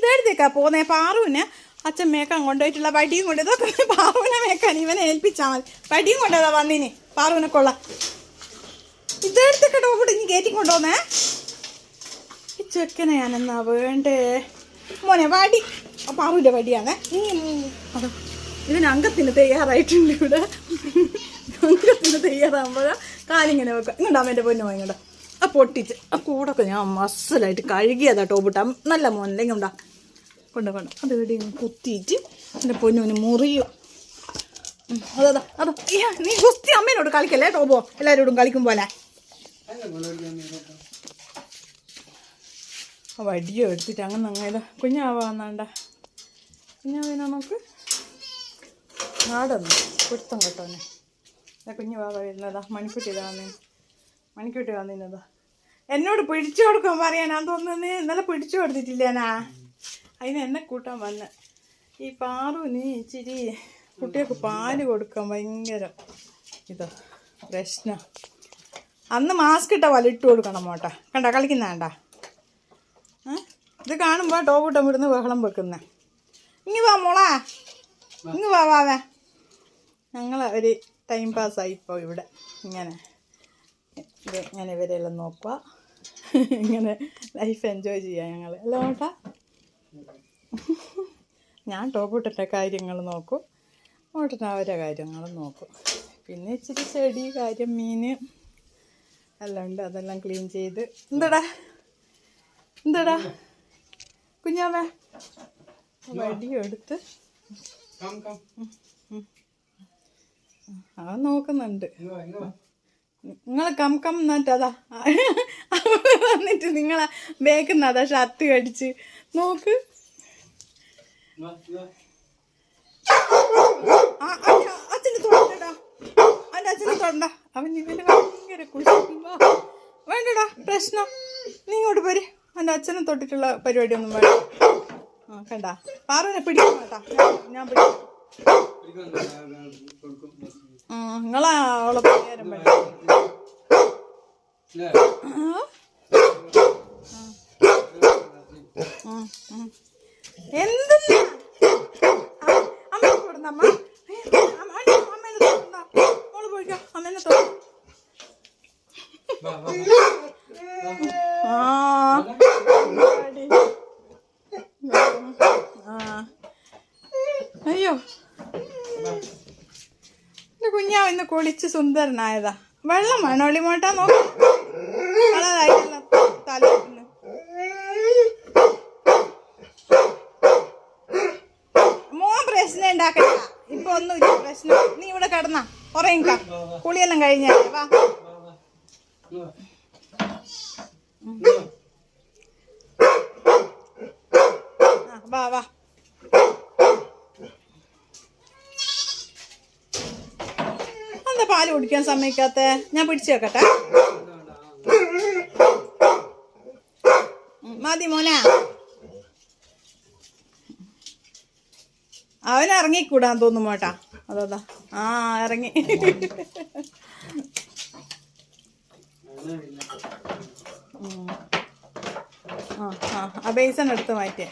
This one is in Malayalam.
ഇതെടുത്തേക്കാ പോന്നേ പാറുവിന് അച്ഛൻ മേക്കാൻ കൊണ്ടുപോയിട്ടുള്ള വടിയും കൊണ്ട് ഇതൊക്കെ പാറുവിനെ മേക്കാൻ ഇവനെ ഏൽപ്പിച്ചാൽ മതി. വടിയും കൊണ്ടതാ വന്നിനി. പാറുവിനെ കൊള്ളാം. ഇതെടുത്തേക്ക ടോപ്പിട്ട് ഇനി കയറ്റി കൊണ്ടുപോന്നേ? ഈ ചെക്കനെ ഞാൻ എന്നാ വേണ്ടേ? മോനെ വടി. പാറുവിന്റെ വടിയാണേ. നീ അതോ ഇതിന് അംഗത്തിന് തയ്യാറായിട്ടുണ്ട് ഇവിടെ. അംഗത്തിന് തയ്യാറാകുമ്പോഴാണ് കാലിങ്ങനെ വെക്കാം ഇങ്ങോട്ടാ അമ്മേന്റെ പൊന്നു ഇങ്ങോട്ടാ. ആ പൊട്ടിച്ച്. ആ കൂടൊക്കെ ഞാൻ മസലായിട്ട് കഴുകിയതാ ടോപ്പിട്ടാ നല്ല മോനല്ലെങ്കിൽ ഉണ്ടാ? കൊണ്ട് കൊണ്ട്. അത് ഇവിടെ കുത്തിയിട്ട് എന്റെ പൊന്നൊന്ന് മുറിയും. അതാ അതാ നീ കുസ്തി അമ്മേനോട് കളിക്കല്ലേ ടോബോ എല്ലാവരോടും കളിക്കും പോലെ. വടിയോ എടുത്തിട്ട് അങ്ങനെ അങ്ങനെ കുഞ്ഞാവാന്നാണ്ട. കുഞ്ഞാവിനാ നമുക്ക് നാടൊന്ന് പിടുത്തം കേട്ടോനെ കുഞ്ഞു വാവ വരുന്നതാ. മണിക്കുട്ടി വന്നേ. മണിക്കുട്ടി വന്നിരുന്നത്. എന്നോട് പിടിച്ചു കൊടുക്കാൻ പറയാനാന്ന് തോന്നുന്നത് ഇന്നലെ പിടിച്ചു കൊടുത്തിട്ടില്ലേനാ അതിന് എന്നെ കൂട്ടാൻ വന്ന്. ഈ പാറുവിന് ഇച്ചിരി കുട്ടികൾക്ക് പാൽ കൊടുക്കാൻ ഭയങ്കര ഇതാ പ്രശ്നം. അന്ന് മാസ്ക് ഇട്ട പോലെ ഇട്ട് കൊടുക്കണം മോട്ടാ. കണ്ട കളിക്കുന്ന ഏ? ഇത് കാണുമ്പോൾ ടോപ്പിട്ടം ഇവിടുന്ന് ബഹളം വെക്കുന്ന. ഇങ്ങ് വാ മോളാ. ഇങ്ങ് വാ വാവേ ഞങ്ങൾ ഒരു ടൈം പാസ്സായി ഇപ്പോൾ ഇവിടെ. ഇങ്ങനെ. ഇങ്ങനെ ഇവരെല്ലാം നോക്കുക ഇങ്ങനെ ലൈഫ് എൻജോയ് ചെയ്യാം ഞങ്ങൾ അല്ലേ ഏട്ടാ ഞാൻ ടോപ്പിട്ടിട്ട കാര്യങ്ങൾ നോക്കും. മോട്ടൻ അവരെ കാര്യങ്ങൾ നോക്കും. പിന്നെ ഇച്ചിരി ചെടി കാര്യം മീൻ എല്ലാം ഉണ്ട്. അതെല്ലാം ക്ലീൻ ചെയ്ത്. എന്താടാ? എന്താടാ? കുഞ്ഞാവേ. വടിയെടുത്ത്. അവൻ നോക്കുന്നുണ്ട്. നിങ്ങൾ കം കം എന്നിട്ടതാ അവൾ വന്നിട്ട് നിങ്ങളെ ബേക്കുന്നതാ ഷർട്ട് കടിച്ച്. നോക്ക്. അച്ഛന് തൊടണ്ടടാ. അവന്റെ അച്ഛനെ തൊടണ്ട. അവൻ ഇവന് ഭയങ്കര കുശുമ്പാ. വേണ്ടടാ പ്രശ്നം. നീ ഇങ്ങോട്ട് പോര്. അവന്റെ അച്ഛനെ തൊട്ടിട്ടുള്ള പരിപാടി ഒന്നും വേണ്ട. ആ കണ്ട. പാറുവിനെ പിടിക്കും കേട്ടാ ഞാൻ- പിടിക്കും. ആ നിങ്ങളാ അവളെ പരിഹാരം വേണ്ട? അയ്യോ. കുഞ്ഞാവ് ഇന്ന് കുളിച്ച് സുന്ദരനായതാ. വെള്ളം വേണോ ഒളിമോട്ടാ നോക്ക്. ഉണ്ടാക്കണ്ട ഇപ്പൊ ഒന്നുമില്ല പ്രശ്നം. നീ ഇവിടെ കിടന്നാ. ഉറങ്ങിക്ക കുളിയെല്ലാം കഴിഞ്ഞാലേ വാ. വാ, എന്താ പാൽ കുടിക്കാൻ സമ്മതിക്കാത്ത? ഞാൻ പിടിച്ചു വെക്കട്ടെ. മതി മോനെ. അവൻ ഇറങ്ങിക്കൂടാൻ തോന്നും മോട്ടാ. അതാ ആ ഇറങ്ങി. ആ ആ ബേസൺ എടുത്ത് മാറ്റിയേ.